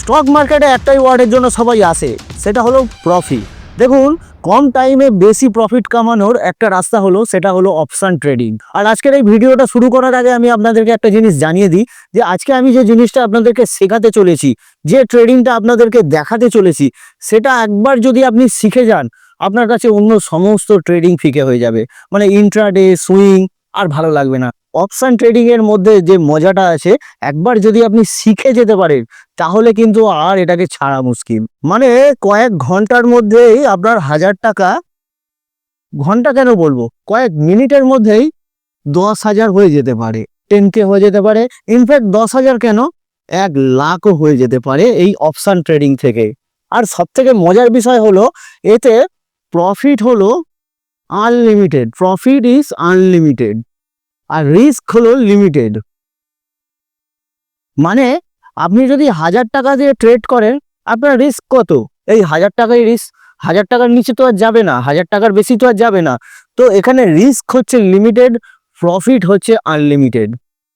Stock মার্কেটে একটাই ওয়ার্ডের জন্য সবাই আসে, সেটা হলো প্রফিট দেখুন, কম টাইমে বেশি প্রফিট কামানোর একটা রাস্তা হলো, সেটা হলো অপশান ট্রেডিং আর আজকের এই ভিডিওটা শুরু করার আগে আমি আপনাদেরকে একটা জিনিস জানিয়ে দিই, যে আজকে আমি যে জিনিসটা আপনাদেরকে শেখাতে চলেছি, যে ট্রেডিংটা আপনাদেরকে দেখাতে চলেছি, সেটা একবার যদি আপনি শিখে যান, আপনার কাছে অন্য সমস্ত ট্রেডিং ফিকে হয়ে যাবে। মানে ইন্ট্রাডে সুইং আর ভালো লাগবে না। অপশন ট্রেডিং এর মধ্যে যে মজাটা আছে, একবার যদি আপনি শিখে যেতে পারেন, তাহলে কিন্তু আর এটাকে ছাড়া মুশকিল। মানে কয়েক ঘণ্টার মধ্যেই আপনার হাজার টাকা, ঘণ্টা কেন বলব? কয়েক মিনিটের মধ্যেই দশ হাজার হয়ে যেতে পারে টেন কে হয়ে যেতে পারে ইনফ্যাক্ট দশ হাজার কেন? এক লাখও হয়ে যেতে পারে এই অপশান ট্রেডিং থেকে। আর সব থেকে মজার বিষয় হলো, এতে প্রফিট হলো আনলিমিটেড প্রফিট ইজ আনলিমিটেড আর রিস্ক হলো লিমিটেড মানে আপনি যদি হাজার টাকা দিয়ে ট্রেড করেন, আপনার রিস্ক কত? এই হাজার টাকাই রিস্ক হাজার টাকার নিচে তো আর যাবে না, হাজার টাকার বেশি তো আর যাবে না। তো এখানে রিস্ক হচ্ছে লিমিটেড প্রফিট হচ্ছে আনলিমিটেড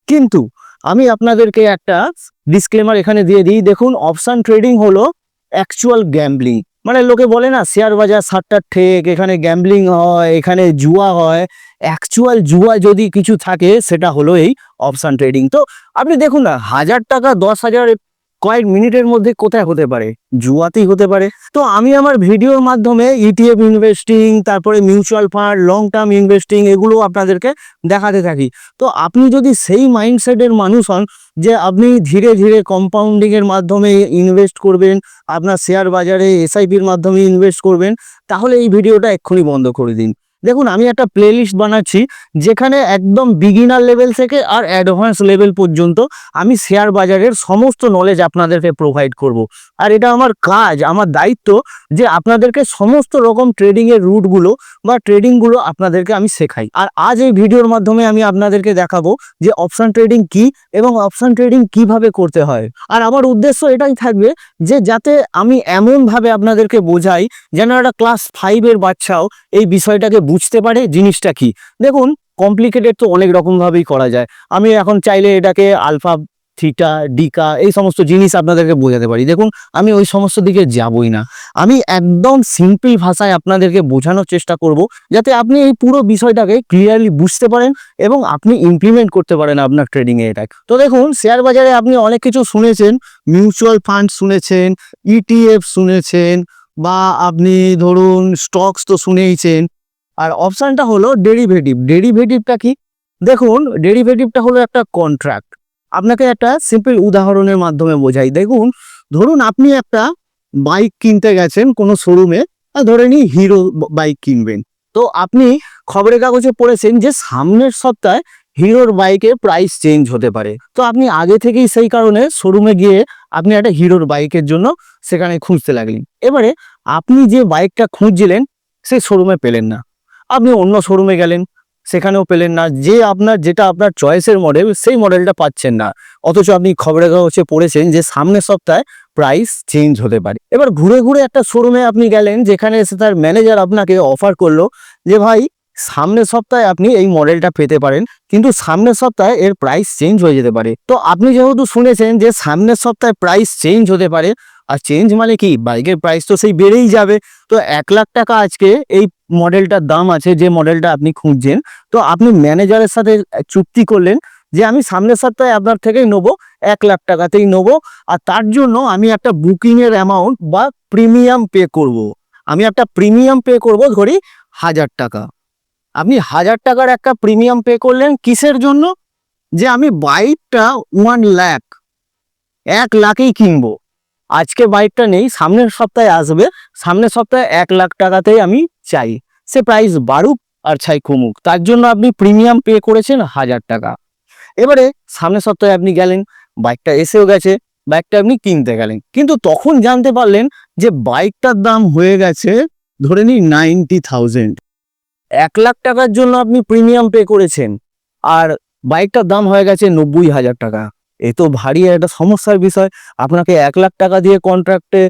কিন্তু আমি আপনাদেরকে একটা ডিসক্লেমার এখানে দিয়ে দিই, দেখুন অপশান ট্রেডিং হলো অ্যাকচুয়াল গ্যাম্বলিং মানে লোকে বলে না শেয়ার বাজার সাতটার ঠেক, এখানে গ্যাম্বলিং হয়, এখানে জুয়া হয় অ্যাকচুয়াল জুয়া যদি কিছু থাকে, সেটা হলো এই অপশান ট্রেডিং তো আপনি দেখুন না, হাজার টাকা, দশ হাজার কয়েক মিনিটের মধ্যে কোথায় হতে পারে? জুয়াতেই হতে পারে। তো আমি আমার ভিডিওর মাধ্যমে E ইটিএফ ইনভেস্টিং তারপরে mutual fund long term investing এগুলো আপনাদেরকে দেখাতে থাকি। তো আপনি যদি সেই মাইন্ডসেটের মানুষ হন, যে আপনি ধীরে ধীরে কম্পাউন্ডিং এর মাধ্যমে ইনভেস্ট করবেন, আপনার শেয়ার বাজারে এসআইপির মাধ্যমে ইনভেস্ট করবেন, তাহলে এই ভিডিওটা এক্ষুনি বন্ধ করে দিন। দেখুন, আমি একটা প্লেলিস্ট বানাচ্ছি যেখানে একদম বিগিনার লেভেল থেকে আর অ্যাডভান্স লেভেল পর্যন্ত আমি শেয়ার বাজারের সমস্ত নলেজ আপনাদেরকে প্রোভাইড করব। আর এটা আমার কাজ, আমার দায়িত্ব যে আপনাদেরকে সমস্ত রকম ট্রেডিংয়ের রুটগুলো বা ট্রেডিংগুলো আপনাদেরকে আমি শেখাই আর আজ এই ভিডিওর মাধ্যমে আমি আপনাদেরকে দেখাবো যে অপশন ট্রেডিং কি এবং অপশন ট্রেডিং কীভাবে করতে হয় আর আমার উদ্দেশ্য এটাই থাকবে যে যাতে আমি এমনভাবে আপনাদেরকে বোঝাই যেন একটা ক্লাস ফাইভের বাচ্চাও এই বিষয়টাকে বুঝতে পারে জিনিসটা কি? দেখুন কমপ্লিকেটেড তো অনেক রকমভাবেই করা যায়। আমি এখন চাইলে এটাকে আলফা থিটা ডিকা এই সমস্ত জিনিস আপনাদেরকে বোঝাতে পারি। দেখুন, আমি ওই সমস্ত দিকে যাবই না। আমি একদম সিম্পল ভাষায় আপনাদেরকে বোঝানোর চেষ্টা করব, যাতে আপনি এই পুরো বিষয়টাকে ক্লিয়ারলি বুঝতে পারেন এবং আপনি ইমপ্লিমেন্ট করতে পারেন আপনার ট্রেডিংয়ে এটা। তো দেখুন শেয়ার বাজারে আপনি অনেক কিছু শুনেছেন মিউচুয়াল ফান্ড শুনেছেন ইটিএফ শুনেছেন, বা আপনি ধরুন স্টকস তো শুনেইছেন আর অপশানটা হলো ডেরিভেটিভ ডেরিভেটিভটা কি? দেখুন ডেরিভেটিভটা হলো একটা কন্ট্রাক্ট আপনাকে একটা সিম্পল উদাহরণের মাধ্যমে বোঝাই। দেখুন, ধরুন আপনি একটা বাইক কিনতে গেছেন কোনো শোরুমে ধরে নিই হিরো বাইক কিনবেন। তো আপনি খবরের কাগজে পড়েছেন যে সামনের সপ্তাহে হিরোর বাইকের প্রাইস চেঞ্জ হতে পারে। তো আপনি আগে থেকেই সেই কারণে শোরুমে গিয়ে আপনি একটা হিরোর বাইকের জন্য সেখানে খুঁজতে লাগলেন। এবারে আপনি যে বাইকটা খুঁজছিলেন, সেই শোরুমে পেলেন না। আপনি অন্য শোরুমে গেলেন, সেখানেও পেলেন না। যে আপনার, যেটা আপনার চয়েসের মডেল সেই মডেলটা পাচ্ছেন না। অথচ আপনি খবরের কাগজে পড়েছেন যে সামনের সপ্তাহে প্রাইস চেঞ্জ হতে পারে। এবার ঘুরে ঘুরে একটা শোরুমে আপনি গেলেন, যেখানে এসে তার ম্যানেজার আপনাকে অফার করল যে, ভাই, সামনের সপ্তাহে আপনি এই মডেলটা পেতে পারেন, কিন্তু সামনের সপ্তাহে এর প্রাইস চেঞ্জ হয়ে যেতে পারে। তো আপনি যেহেতু শুনেছেন যে সামনের সপ্তাহে প্রাইস চেঞ্জ হতে পারে, আর চেঞ্জ মানে কি? বাইকের প্রাইস তো সেই বেড়েই যাবে। তো এক লাখ টাকা আজকে এই মডেলটার দাম আছে, যে মডেলটা আপনি খুঁজছেন। তো আপনি ম্যানেজারের সাথে চুক্তি করলেন যে আমি সামনের সপ্তাহে আপনার থেকেই নেব, এক লাখ টাকাতেই নেব। আর তার জন্য আমি একটা বুকিংয়ের অ্যামাউন্ট বা প্রিমিয়াম পে করব। আমি একটা প্রিমিয়াম পে করব ধরি হাজার টাকা। আপনি হাজার টাকার একটা প্রিমিয়াম পে করলেন কিসের জন্য? যে আমি বাইকটা ওয়ান লাখ এক লাখেই কিনবো। আজকে বাইকটা নেই, সামনের সপ্তাহে আসবে, সামনের সপ্তাহে এক লাখ টাকাতেই আমি চাই। সে প্রাইস বাড়ুক আর চাই কমুক। তার জন্য আপনি প্রিমিয়াম পে করেছেন হাজার টাকা। এবারে সামনের সপ্তাহে আপনি গেলেন বাইকটা এসেও গেছে বাইকটা আপনি কিনতে গেলেন। কিন্তু তখন জানতে পারলেন যে বাইকটার দাম হয়ে গেছে, ধরে নিন নাইনটি থাউজেন্ড এক লাখ টাকার জন্য আপনি প্রিমিয়াম পে করেছেন, আর বাইকটার দাম হয়ে গেছে নব্বই হাজার টাকা। এ তো ভারী একটা সমস্যার বিষয়। আপনাকে এক লাখ টাকা দিয়ে কন্ট্রাক্টে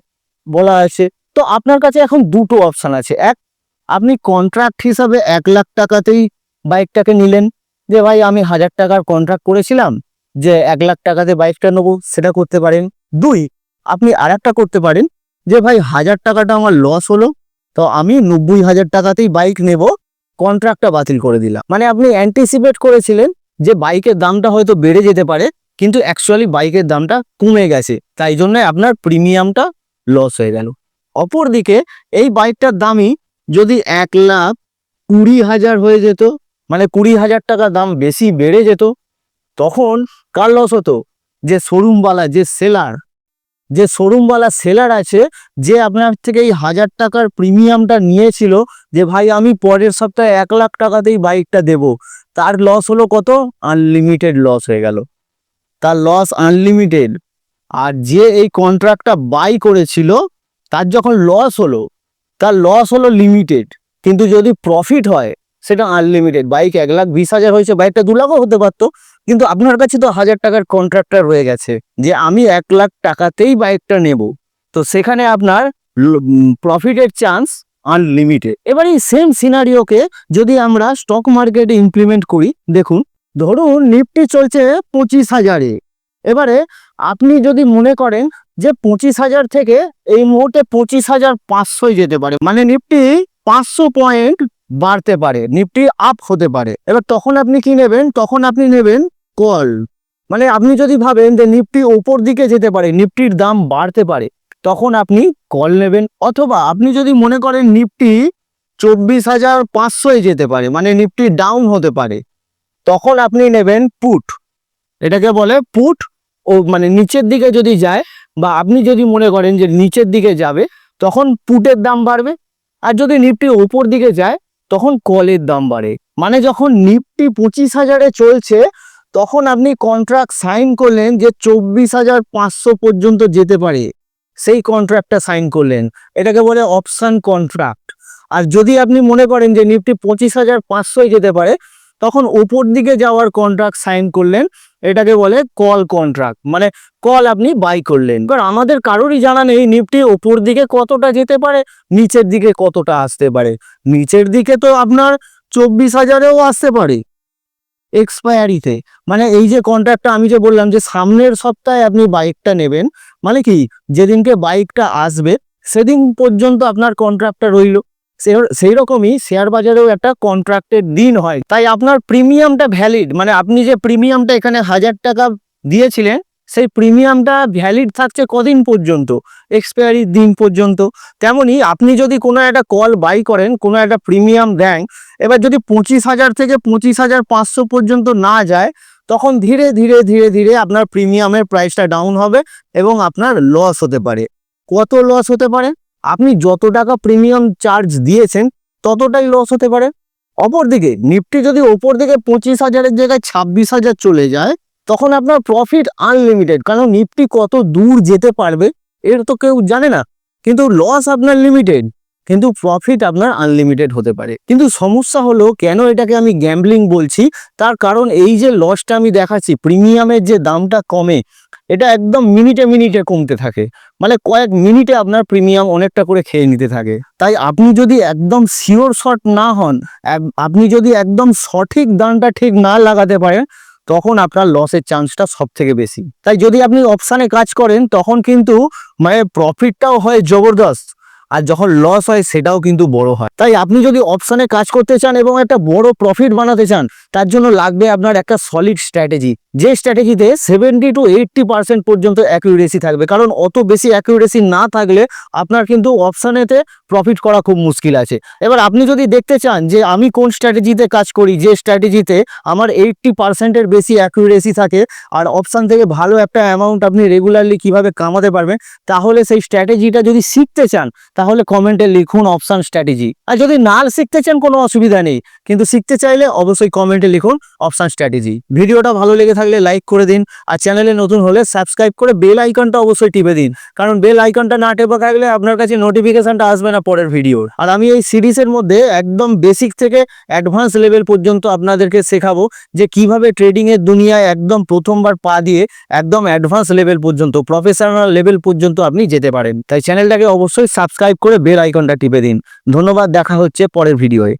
বলা আছে। তো আপনার কাছে এখন দুটো অপশান আছে। এক আপনি কন্ট্রাক্ট হিসাবে এক লাখ টাকাতেই বাইকটাকে নিলেন। যে ভাই, আমি হাজার টাকার কন্ট্রাক্ট করেছিলাম যে এক লাখ টাকাতে বাইকটা নেব, সেটা করতে পারেন। দুই, আপনি আর করতে পারেন যে ভাই, হাজার টাকাটা আমার লস হলো, তো আমি নব্বই হাজার টাকাতেই বাইক নেব কন্ট্রাক্টটা বাতিল করে দিলাম। মানে আপনি অ্যান্টিসিপেট করেছিলেন যে বাইকের দামটা হয়তো বেড়ে যেতে পারে, কিন্তু অ্যাকচুয়ালি বাইকের দামটা কমে গেছে। তাই জন্য আপনার প্রিমিয়ামটা লস হয়ে গেল। অপরদিকে, এই বাইকটার দামই যদি এক লাখ কুড়ি হাজার হয়ে যেত মানে কুড়ি হাজার টাকা দাম বেশি বেড়ে যেত, তখন কার লস হতো? যে শোরুমওয়ালা, যে সেলার যে শোরুমওয়ালা সেলার আছে, যে আপনার থেকে এই হাজার টাকার প্রিমিয়ামটা নিয়েছিল, যে ভাই আমি পরের সপ্তাহে এক লাখ টাকাতেই বাইকটা দেব, তার লস হলো কত? আনলিমিটেড লস হয়ে গেল। তার লস আনলিমিটেড আর যে এই কন্ট্রাক্টটা বাই করেছিল, তার যখন লস হলো তার লস হলো লিমিটেড কিন্তু যদি প্রফিট হয়, সেটা আনলিমিটেড বাইক এক লাখ বিশ হাজার হয়েছে বাইকটা দু লাখও হতে পারতো। কিন্তু আপনার কাছে তো হাজার টাকার কন্ট্রাক্টর রয়ে গেছে, যে আমি এক লাখ টাকাতেই বাইকটা নেব। তো সেখানে আপনার প্রফিটের চান্স আনলিমিটেড এবার এই সেম সিনারিওকে যদি আমরা স্টক মার্কেটে ইমপ্লিমেন্ট করি, দেখুন, ধরুন নিফটি চলছে পঁচিশ হাজারে। এবারে আপনি যদি মনে করেন যে পঁচিশ হাজার থেকে এই মুহূর্তে পঁচিশ হাজার পাঁচশোই যেতে পারে। মানে নিফটি পাঁচশো পয়েন্ট বাড়তে পারে, নিফটি আপ হতে পারে। এবার তখন আপনি কি নেবেন? তখন আপনি নেবেন কল। মানে আপনি যদি ভাবেন যে নিফটি ওপর দিকে যেতে পারে, নিফটির দাম বাড়তে পারে, তখন আপনি কল নেবেন। অথবা আপনি যদি মনে করেন নিফটি চব্বিশ হাজার পাঁচশোয় যেতে পারে মানে নিফটি ডাউন হতে পারে, তখন আপনি নেবেন পুট। এটাকে বলে পুট ও মানে নিচের দিকে যদি যায় বা আপনি যদি মনে করেন যে নিচের দিকে যাবে, তখন পুটের দাম বাড়বে। আর যদি নিফটি ওপর দিকে যায়, তখন কলের দাম বাড়ে। মানে যখন নিফটি পঁচিশ হাজারে চলছে, তখন আপনি কন্ট্রাক্ট সাইন করলেন যে চব্বিশ হাজার পাঁচশো পর্যন্ত যেতে পারে। সেই কন্ট্রাক্টটা সাইন করলেন। এটাকে বলে অপশান কন্ট্রাক্ট আর যদি আপনি মনে করেন যে নিফটি পঁচিশ হাজার পাঁচশোয় যেতে পারে, তখন ওপর দিকে যাওয়ার কন্ট্রাক্ট সাইন করলেন এটাকে বলে কল কন্ট্রাক্ট মানে কল আপনি বাই করলেন। এবার আমাদের কারোরই জানা নেই নিফটি ওপর দিকে কতটা যেতে পারে, নিচের দিকে কতটা আসতে পারে। নিচের দিকে তো আপনার চব্বিশ হাজারেও আসতে পারে এক্সপায়ারিতে মানে এই যে কন্ট্রাক্টটা আমি যে বললাম যে সামনের সপ্তাহে আপনি বাইকটা নেবেন মানে কি, যেদিনকে বাইকটা আসবে, সেদিন পর্যন্ত আপনার কন্ট্রাক্টটা রইল। সেই রকমই শেয়ার বাজারেও একটা কন্ট্রাক্টের দিন হয়। তাই আপনার প্রিমিয়ামটা ভ্যালিড মানে আপনি যে প্রিমিয়ামটা এখানে হাজার টাকা দিয়েছিলেন, সেই প্রিমিয়ামটা ভ্যালিড থাকছে কদিন পর্যন্ত? এক্সপায়ারি দিন পর্যন্ত। তেমনি আপনি যদি কোনো একটা কল বাই করেন, কোনো একটা প্রিমিয়াম দেন, এবার যদি পঁচিশ হাজার থেকে পঁচিশ হাজার পাঁচশো পর্যন্ত না যায়, তখন ধীরে ধীরে ধীরে ধীরে আপনার প্রিমিয়ামের প্রাইসটা ডাউন হবে এবং আপনার লস হতে পারে। কত লস হতে পারে? আপনি যত টাকা প্রিমিয়াম চার্জ দিয়েছেন, ততটাই লস হতে পারে। অপরদিকে নিফটি যদি ওপর দিকে পঁচিশ হাজারের জায়গায় ছাব্বিশ হাজার চলে যায়, তখন আপনার প্রফিট আনলিমিটেড কারণ নিফটি কত দূর যেতে পারবে, এর তো কেউ জানে না। কিন্তু লস আপনার লিমিটেড কিন্তু প্রফিট আপনার আনলিমিটেড হতে পারে। কিন্তু সমস্যা হলো কেন এটাকে আমি গ্যাম্বলিং বলছি? তার কারণ এই যে লসটা আমি দেখাচ্ছি প্রিমিয়ামের যে দামটা কমে, এটা একদম মিনিটে মিনিটে কমতে থাকে। মানে কয়েক মিনিটে আপনার প্রিমিয়াম অনেকটা করে খেয়ে নিতে থাকে। তাই আপনি যদি একদম শিওর শট না হন আপনি যদি একদম সঠিক দানটা ঠিক না লাগাতে পারেন, তখন আপনার লসের চান্সটা সব থেকে বেশি। তাই যদি আপনি অপশানে কাজ করেন, তখন কিন্তু মানে প্রফিটটাও হয় জবরদস্ত। আর যখন লস হয়, সেটাও কিন্তু বড় হয়। তাই আপনি যদি অপশানে কাজ করতে চান এবং একটা বড় প্রফিট বানাতে চান, তার জন্য লাগবে আপনার একটা সলিড স্ট্র্যাটেজি যে স্ট্র্যাটেজিতে সেভেন্টি টু এইটটি পার্সেন্ট পর্যন্ত অ্যাকিউরেসি থাকবে। কারণ অত বেশি অ্যাকিউরেসি না থাকলে আপনার কিন্তু অপশানেতে প্রফিট করা খুব মুশকিল আছে। এবার আপনি যদি দেখতে চান যে আমি কোন স্ট্র্যাটেজিতে কাজ করি, যে স্ট্র্যাটেজিতে আমার এইটটি পার্সেন্টের বেশি অ্যাকিউরেসি থাকে, আর অপশান থেকে ভালো একটা অ্যামাউন্ট আপনি রেগুলারলি কীভাবে কামাতে পারবেন, তাহলে সেই স্ট্র্যাটেজিটা যদি শিখতে চান তাহলে কমেন্টে লিখুন অপশান স্ট্র্যাটেজি আর যদি না শিখতে চান, কোনো অসুবিধা নেই। কিন্তু শিখতে চাইলে অবশ্যই কমেন্টে লিখুন অপশান স্ট্র্যাটেজি ভিডিওটা ভালো লেগে থাকলে লাইক করে দিন। আর চ্যানেলে নতুন হলে সাবস্ক্রাইব করে বেল আইকনটা অবশ্যই টিপে দিন। কারণ বেল আইকনটা না টেপে থাকলে আপনার কাছে নোটিফিকেশনটা আসবে না পরের ভিডিওর আর আমি এই সিরিজের মধ্যে একদম বেসিক থেকে অ্যাডভান্স লেভেল পর্যন্ত আপনাদেরকে শেখাবো যে কীভাবে ট্রেডিংয়ের দুনিয়ায় একদম প্রথমবার পা দিয়ে একদম অ্যাডভান্স লেভেল পর্যন্ত প্রফেশনাল লেভেল পর্যন্ত আপনি যেতে পারেন। তাই চ্যানেলটাকে অবশ্যই সাবস্ক্রাইব করে বেল আইকনটা টিপে দিন। ধন্যবাদ দেখা হচ্ছে পরের ভিডিওয়ে